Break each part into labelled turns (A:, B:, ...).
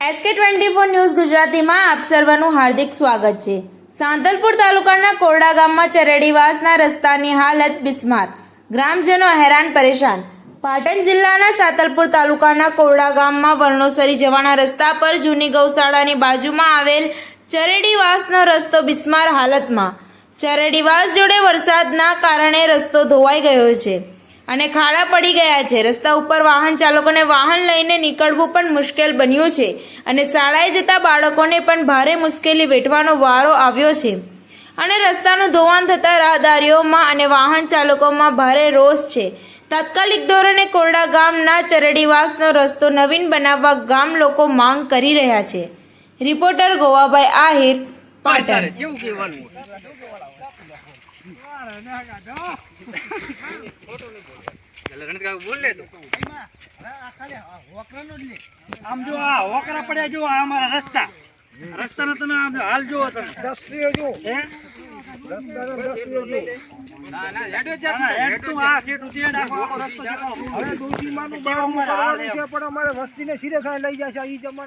A: SK twenty four news ગુજરાતીમાં આપ સર્વનું હાર્દિક સ્વાગત છે. સાંતલપુર તાલુકાના કોરડા ગામમાં ચરડીવાસના રસ્તાની હાલત બિસ્માર. ગ્રામજનો હેરાન પરેશાન. પાટણ જિલ્લાના સાતલપુર તાલુકાના કોરડા ગામમાં વર્ણોસરી જવાના રસ્તા પર જૂની ગૌશાળાની બાજુમાં આવેલ ચરેડીવાસનો રસ્તો બિસ્માર હાલતમાં. ચરેડીવાસ જોડે વરસાદના કારણે રસ્તો ધોવાઈ ગયો છે. અને ખાડા પડી ગયા છે. રસ્તા ઉપર વાહન ચાલકોને વાહન લઈને નીકળવું પણ મુશ્કેલ બન્યું છે અને શાળાએ જતા બાળકોને પણ ભારે મુશ્કેલી વેઠવાનો વારો આવ્યો છે. અને રસ્તાનું ધોવાણ થતાં રાહદારીઓમાં અને વાહન ચાલકોમાં ભારે રોષ છે. તાત્કાલિક ધોરણે કોરડા ગામના ચરડીવાસનો રસ્તો નવીન બનાવવા ગામ લોકો માંગ કરી રહ્યા છે. રિપોર્ટર ગોવાભાઈ આહિર, પાટણ.
B: કેવું બોલ લે તું.
C: આમ જો આ હોકરા પડ્યા જો આ અમારા રસ્તા. રસ્તાનો તમે આમ હાલ જુઓ તમે.
B: હેડો જ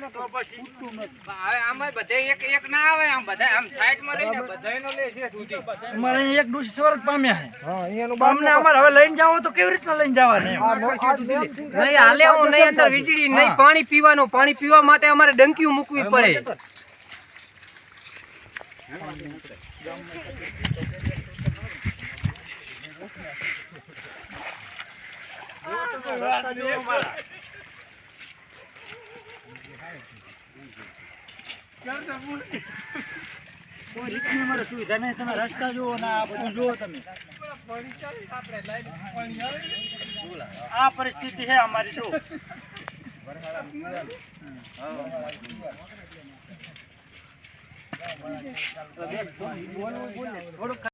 C: તો પછી
B: હવે આમાં બધે એક એક ના આવે આમ બધા આમ સાઈડમાં બધાયનો લે છે. સુધી
C: અમારે એક ડોશી સ્વર્ગ પામ્યા છે અમને અમારે હવે લઈને જાવ તો કેવી રીતના લઈને જવાના
B: નહીં હાલે હું નહીં અંદર વીજળી નહીં પાણી પીવાનું. પાણી પીવા માટે અમારે ડંકીઓ મૂકવી પડે.
C: અમારે સુવિધા નહીં તમે રસ્તા જુઓ ને આ બધું જુઓ તમે આ પરિસ્થિતિ છે અમારી જો Bueno, bueno.